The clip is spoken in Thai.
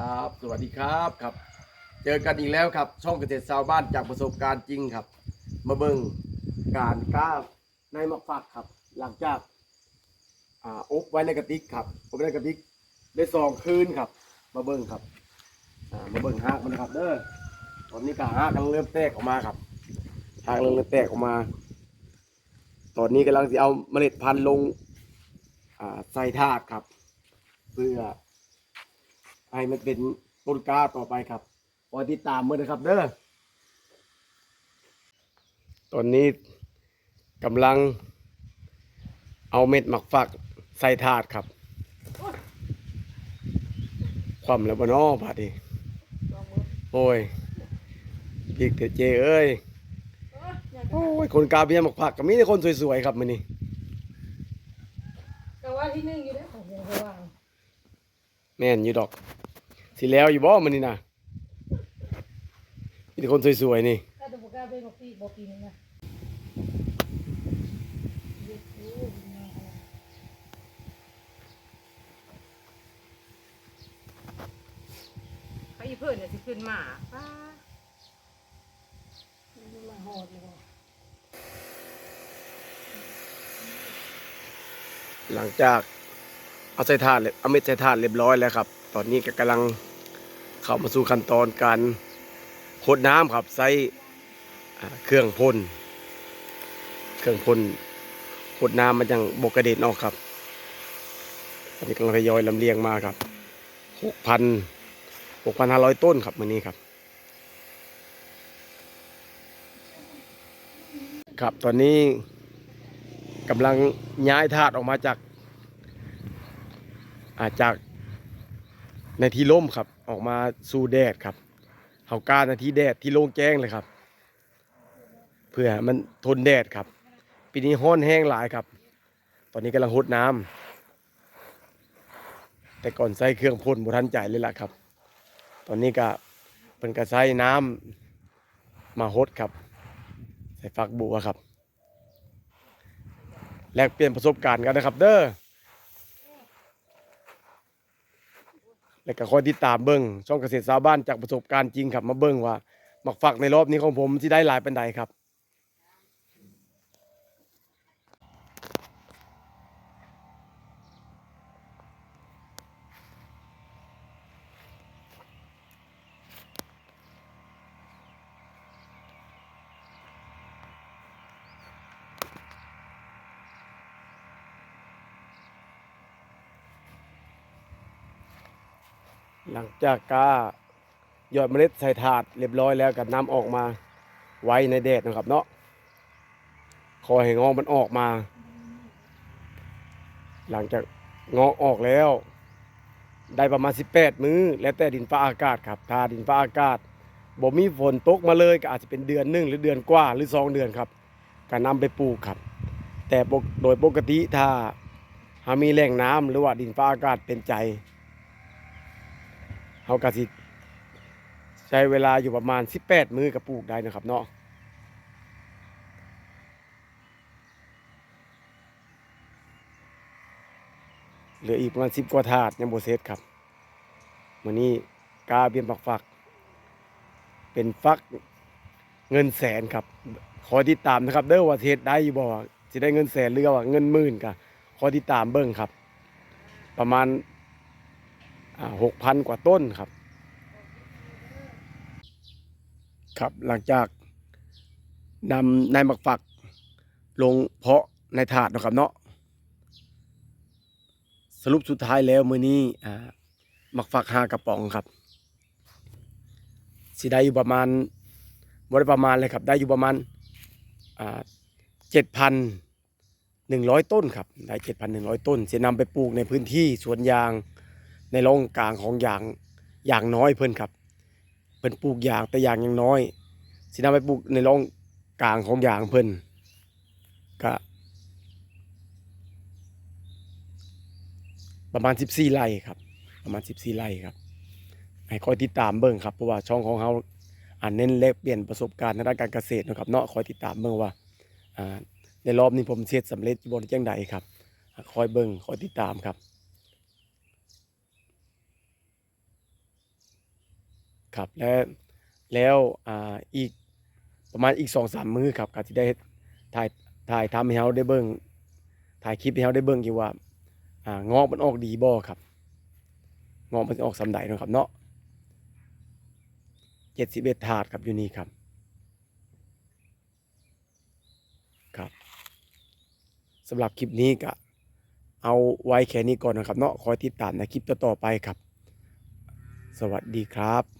ครับ สวัสดีครับครับ เจอกันอีกแล้วครับ ช่องเกษตรชาวบ้านจากประสบการณ์จริงครับ มาเบิ่งการก้าวในมะฟักครับ หลังจากอ่าอบไว้ในกระติกครับอบไว้ในกระติกได้สองคืนครับ มาเบิ่งครับอ่ามาเบิ่งหากมันครับเด้อตอนนี้ก็หากกำลังเริ่มแตกออกมาครับหากกำลังเริ่มแตกออกมา ตอนนี้กำลังจะเอาเมล็ดพันธุ์ลงอ่าใส่ถาดครับ เพื่อ ให้มันเป็นต้นกล้าต่อไปครับคอยติดตามมือนะครับเด้อตอนนี้กำลังเอาเม็ดหมักฝักใส่ถาดครับ ความแล้วบนอ้อบาดนีโอ้ยพีกเถอะเจเอ้ยโอ้ยคนกาเบียหมักผักก็มีแต่คนสวยๆครับมันนี่แต่ว่าที่หนึ่งอยู่ได้ของวงสว่างแม่นอยู่ดอก สิแล้วอยู่บ่มันนี่นะมีแต่คนสวยๆนี่ถ้าตัวกล้าเป็นบอกปีบอกปีนึงนะเขาอีเพื่อนเนี่ยสิขึ้นมาป้ามาหอดเลยหลังจากเอาใส่ถาดเลยเอาเม็ดใส่ถาดเรียบร้อยแล้วครับ ตอนนี้ก็กำลัง เข้ามาสู่ขั้นตอนการโคดน้ำครับใส่เครื่องพ่นเครื่องพ่นโคดน้ำมันยังบกกระเด็นออกครับตอนนี้กำลังทยอยลำเลียงมาครับหกพันหกพันห้าร้อยต้นครับมันนี้ครับ ครับตอนนี้กำลังย้ายถาดออกมาจากอาจากในที่ร่มครับ ออกมาสู่แดดครับเขาการในที่แดดที่โล่งแจ้งเลยครับ เพื่อมันทนแดดครับ ปีนี้ห้อนแห้งหลายครับ ตอนนี้กำลังหดน้ำแต่ก่อนใส่เครื่องพ่นบุทันใจเลยล่ะครับ ตอนนี้ก็เป็นกระใส่น้ำมาหดครับ ใส่ฟักบัวครับ แลกเปลี่ยนประสบการณ์กันนะครับ เด้อ แล้วก็คอยติดตามเบิ้งช่องเกษตรสาวบ้านจากประสบการณ์จริงครับมาเบิ้งว่าหมักฝักในรอบนี้ของผมที่ได้หลายเป็นใดครับ หลังจากกาหยอดเมล็ดใส่ถาดเรียบร้อยแล้วก็นำออกมาไว้ในแดดนะครับเนาะคอยให้งอกมันออกมา หลังจากงอกออกแล้ว ได้ประมาณ 18 มื้อ แล้วแต่ดินฟ้าอากาศครับถ้าดินฟ้าอากาศบ่มีฝนตกมาเลยก็อาจจะเป็นเดือนหนึ่งหรือเดือนกว่าหรือสองเดือนครับก็นำไปปลูกครับ แต่โดยปกติถ้าหามีแหล่งน้ำหรือว่าดินฟ้าอากาศเป็นใจ เขากะสิใช้เวลาอยู่ประมาณ 18 มือกับปลูกได้นะครับเนาะเหลืออีกประมาณ10กว่าถาดยังโบเซตครับวันนี้กาเบียนปักฝัก เป็นฟักเงินแสนครับ ขอติดตามนะครับ เด้อว่าเทศได้อยู่บ่จะได้เงินแสนหรือว่าเงินหมื่นกะขอติดตามเบิ้งครับ ประมาณ หกพันกว่าต้นครับ ครับหลังจากนำนายหมักฝัก ลงเพาะในถาดนะครับเนาะสรุปสุดท้ายแล้วมือนี้อ่หมักฝักหากระป๋องครับสิได้อยู่ประมาณบ่ได้ประมาณเลยครับ ได้อยู่ประมาณเจ็ดพันหนึ่งร้อยต้นครับ ได้เจ็ดพันหนึ่งร้อยต้นจะนำไปปลูกในพื้นที่สวนยาง ในร่องกลางของยางยางน้อยเพิ่นครับ เพิ่นปลูกยางแต่ยางยังน้อย สินำไปปลูกในร่องกลางของยางเพิ่นก็ประมาณ 14ไร่ครับ ประมาณ 14ไร่ครับ ให้คอยติดตามเบิ่งครับเพราะว่าช่องของเขาอันเน้นแลกเปลี่ยนประสบการณ์ในด้านการเกษตรนะครับเนาะคอยติดตามเบิ่งว่าอ่าในรอบนี้ผมเสร็จสำเร็จบนจังใดครับ คอยเบิ่งคอยติดตามครับ ครับและแล้วอ่าอีกประมาณอีกสองสามมือครับก็จะได้ถ่ายถ่ายทำให้เราได้เบิ่งถ่ายคลิปให้เราได้เบิ่งอยู่ว่าอ่างอกมันออกดีบ่ครับงอกมันจะออกสำใดเนาะครับเนาะเจ็ดสิบเอ็ดถาดครับอยู่นี่ครับครับสำหรับคลิปนี้ก็เอาไว้แค่นี้ก่อนนะครับเนาะคอยติดตามในคลิปต่อๆไปครับ สวัสดีครับ